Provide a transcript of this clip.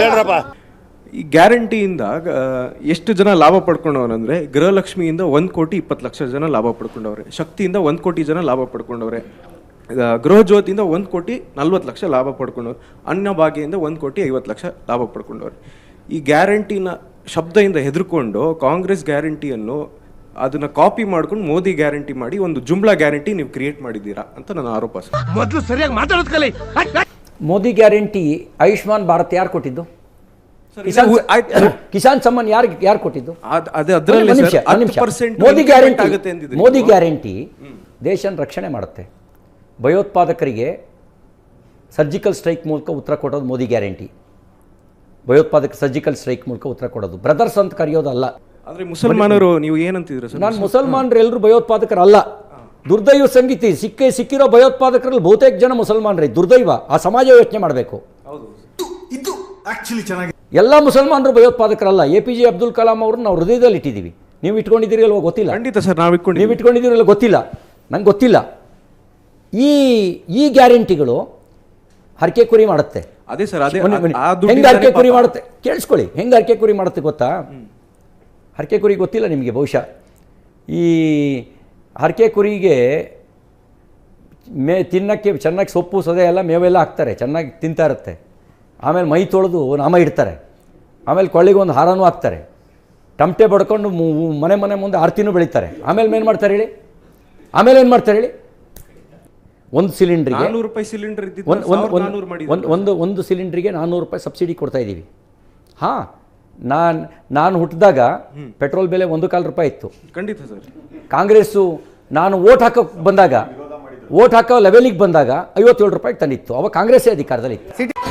ಹೇಳ್ರಪ್ಪ. ಈ ಗ್ಯಾರಂಟಿಯಿಂದ ಎಷ್ಟು ಜನ ಲಾಭ ಪಡ್ಕೊಂಡವ್ರಂದ್ರೆ ಗೃಹಲಕ್ಷ್ಮಿಯಿಂದ ಒಂದು ಕೋಟಿ ಇಪ್ಪತ್ತು ಲಕ್ಷ ಜನ ಲಾಭ ಪಡ್ಕೊಂಡವ್ರೆ. ಶಕ್ತಿಯಿಂದ ಒಂದು ಕೋಟಿ ಜನ ಲಾಭ ಪಡ್ಕೊಂಡವ್ರೆ. ಗೃಹಜ್ಯೋತಿಯಿಂದ ಗೃಹ ಜ್ಯೋತಿಯಿಂದ ಒಂದ್ ಕೋಟಿ ನಲ್ವತ್ತು ಲಕ್ಷ ಲಾಭ ಪಡ್ಕೊಂಡವ್ರೆ. ಅನ್ನಭಾಗ್ಯದಿಂದ ಒಂದು ಕೋಟಿ ಐವತ್ತು ಲಕ್ಷ ಲಾಭ ಪಡ್ಕೊಂಡವ್ರೆ. ಈ ಗ್ಯಾರಂಟಿನ ಶಬ್ದದಿಂದ ಹೆದರ್ಕೊಂಡು ಕಾಂಗ್ರೆಸ್ ಗ್ಯಾರಂಟಿಯನ್ನು ಅದನ್ನ ಕಾಪಿ ಮಾಡ್ಕೊಂಡು ಮೋದಿ ಗ್ಯಾರಂಟಿ ಮಾಡಿ ಒಂದು ಜುಮ್ಲಾ ಗ್ಯಾರಂಟಿ ನೀವು ಕ್ರಿಯೇಟ್ ಮಾಡಿದ್ದೀರಾ ಅಂತ ನನ್ನ ಆರೋಪ ಸರ್. ಮೊದಲು ಸರಿಯಾಗಿ ಮಾತಾಡೋದು ಕಲಿ. ಮೋದಿ ಗ್ಯಾರಂಟಿ ಆಯುಷ್ಮಾನ್ ಭಾರತ್ ಯಾರು ಕೊಟ್ಟಿದ್ದು? ಕಿಸಾನ್. ಕಿಸಾನ್ ಸಮ್ಮಾನ್ ಯಾರು ಯಾರು ಕೊಟ್ಟಿದ್ದು? ಮೋದಿ ಗ್ಯಾರಂಟಿ ಮೋದಿ ಗ್ಯಾರಂಟಿ ದೇಶನ ರಕ್ಷಣೆ ಮಾಡುತ್ತೆ. ಭಯೋತ್ಪಾದಕರಿಗೆ ಸರ್ಜಿಕಲ್ ಸ್ಟ್ರೈಕ್ ಮೂಲಕ ಉತ್ತರ ಕೊಡೋದು ಮೋದಿ ಗ್ಯಾರಂಟಿ. ಭಯೋತ್ಪಾದಕ ಸರ್ಜಿಕಲ್ ಸ್ಟ್ರೈಕ್ ಮೂಲಕ ಉತ್ತರ ಕೊಡೋದು. ಬ್ರದರ್ಸ್ ಅಂತ ಕರೆಯೋದಲ್ಲ. ಆದ್ರೆ ಮುಸಲ್ಮಾನರು ನೀವು ಏನಂತಿದ್ರು ನಾನು ಮುಸಲ್ಮಾನರು ಎಲ್ಲರೂ ಭಯೋತ್ಪಾದಕರಲ್ಲ. ದುರ್ದೈವ ಸಂಗೀತಿ ಸಿಕ್ಕೇ ಸಿಕ್ಕಿರೋ ಭಯೋತ್ಪಾದಕರಲ್ಲಿ ಬಹುತೇಕ ಜನ ಮುಸಲ್ಮಾನರೇ ದುರ್ದೈವ. ಆ ಸಮಾಜ ಯೋಚನೆ ಮಾಡಬೇಕು. ಇದು ಆಕ್ಚುಲಿ ಚೆನ್ನಾಗಿ ಎಲ್ಲ ಮುಸಲ್ಮಾನರು ಭಯೋತ್ಪಾದಕರಲ್ಲ A P J Abdul Kalam ಅವ್ರನ್ನ ನಾವು ಹೃದಯದಲ್ಲಿ ಇಟ್ಟಿದ್ದೀವಿ. ನೀವು ಇಟ್ಕೊಂಡಿದ್ದೀರಿ ಅಲ್ವಾ ಗೊತ್ತಿಲ್ಲ? ಖಂಡಿತ ಸರ್ ನಾವು ಇಟ್ಕೊಂಡು ನೀವು ಇಟ್ಕೊಂಡಿದ್ದೀರಲ್ಲ ಗೊತ್ತಿಲ್ಲ? ನಂಗೆ ಗೊತ್ತಿಲ್ಲ. ಈ ಈ ಗ್ಯಾರಂಟಿಗಳು ಹರಕೆ ಕುರಿ ಮಾಡುತ್ತೆ. ಅದೇ ಸರ್ ಅದೇ ಹೆಂಗ್ ಹರಕೆ ಕುರಿ ಮಾಡುತ್ತೆ? ಕೇಳಿಸ್ಕೊಳ್ಳಿ. ಹೆಂಗೆ ಹರಕೆ ಕುರಿ ಮಾಡುತ್ತೆ ಗೊತ್ತಾ? ಹರಕೆ ಕುರಿ ಗೊತ್ತಿಲ್ಲ ನಿಮಗೆ ಬಹುಶಃ. ಈ ಹರಕೆ ಕುರಿಗೆ ಮೇ ತಿನ್ನಕ್ಕೆ ಚೆನ್ನಾಗಿ ಸೊಪ್ಪು ಸದೆ ಎಲ್ಲ ಮೇವೆಲ್ಲ ಹಾಕ್ತಾರೆ ಚೆನ್ನಾಗಿ ತಿಂತಾ ಇರುತ್ತೆ. ಆಮೇಲೆ ಮೈ ತೊಳೆದು ನಾಮ ಇಡ್ತಾರೆ. ಆಮೇಲೆ ಕೊಳ್ಳಿಗೆ ಒಂದು ಹಾರನೂ ಹಾಕ್ತಾರೆ. ಟಮಟೆ ಬಡ್ಕೊಂಡು ಮನೆ ಮನೆ ಮುಂದೆ ಆರತಿನೂ ಬೆಳೀತಾರೆ. ಆಮೇಲೆ ಏನು ಮಾಡ್ತಾರೆ ಹೇಳಿ? ಆಮೇಲೆ ಏನು ಮಾಡ್ತಾರೆ ಹೇಳಿ? ಒಂದು ಸಿಲಿಂಡ್ರಿಗೆ ನಾನ್ನೂರು ರೂಪಾಯಿ ಸಿಲಿಂಡರ್ ಒಂದು ಒಂದು ಒಂದು ಒಂದು ಸಿಲಿಂಡ್ರಿಗೆ ನಾನ್ನೂರು ರೂಪಾಯಿ ಸಬ್ಸಿಡಿ ಕೊಡ್ತಾ ಇದ್ದೀವಿ. ಹಾಂ ನಾನು ನಾನು ಹುಟ್ಟಿದಾಗ ಪೆಟ್ರೋಲ್ ಬೆಲೆ ಒಂದು ಕಾಲು ರೂಪಾಯಿ ಇತ್ತು. ಖಂಡಿತ ಸರ್. ಕಾಂಗ್ರೆಸ್ಸು ನಾನು ಓಟ್ ಹಾಕೋಕ್ಕೆ ಬಂದಾಗ ಓಟ್ ಹಾಕೋ ಲೆವೆಲಿಗೆ ಬಂದಾಗ ಐವತ್ತೇಳು ರೂಪಾಯಿಗೆ ತಂದಿತ್ತು. ಅವಾಗ ಕಾಂಗ್ರೆಸ್ಸೇ ಅಧಿಕಾರದಲ್ಲಿ ಇತ್ತು